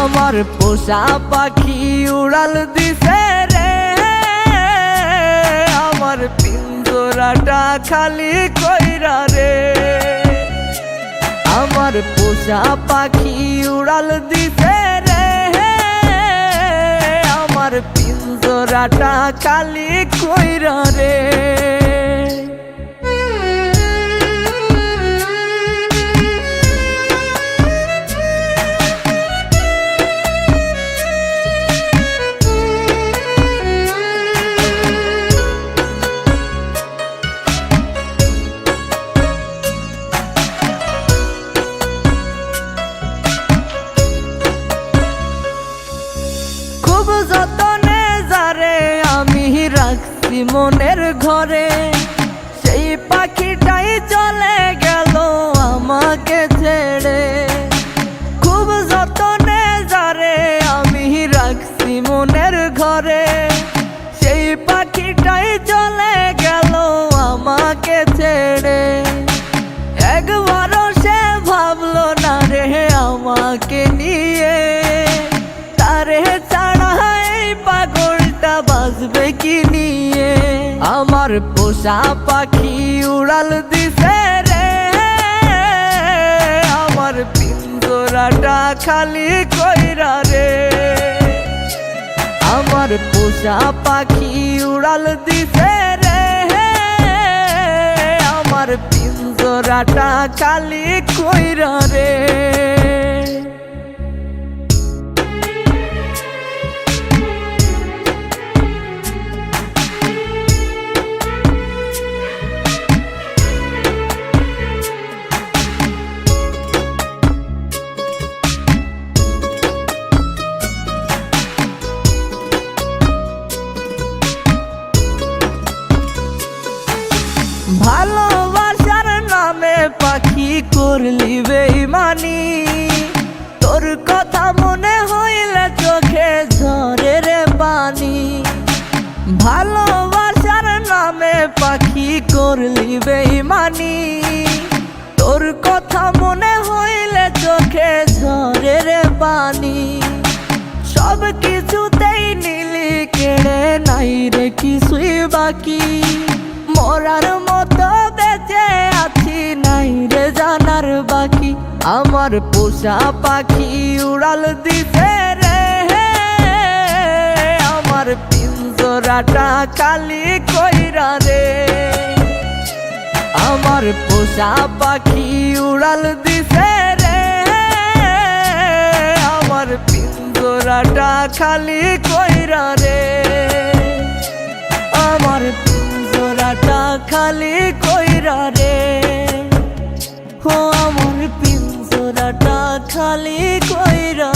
আমার পোষা পাখি উড়াল দিছে রে। পিঞ্জরাটা খালি কইরা রে। আমার পোষা পাখি উড়াল দিছে রে। আমার পিঞ্জরাটা খালি কইরা রে। খুব যতনে যারে আমি রাখছি মনের ঘরে। সেই পাখিটাই চলে গেল আমাকে ছেড়ে। খুব যতনে যারে আমি রাখছি মনের ঘরে। সেই পাখিটাই চলে গেল আমাকে ছেড়ে। একবারও সে ভাবলো না রে আমাকে নিয়ে। আমার পোষা পাখি উড়াল দিছে রে। আমার পিঞ্জরাটা খালি কইরা রে। আমার পোষা পাখি উড়াল দিছে রে। আমার পিঞ্জরাটা খালি কইরা রে। করলি বেইমানি? তোর কথা মনে হইলে চোখে ঝরে রে পানি। সব কিছুতেই নীলি কেড়ে নাই রে, কিছুই বাকি। মরার মতো বেঁচে আছি নাই রে, জানার বাকি। আমার পোষা পাখি উড়াল দিছে রে। আমার পিঞ্জরাটা কালি কইরা রে। আমার পোষা পাখি উড়াল দিছে রে। আমার পিঞ্জরাটা খালি কইরা রে। আমার পিঞ্জরাটা খালি কইরা রে। ও আমার পিঞ্জরাটা খালি কইরা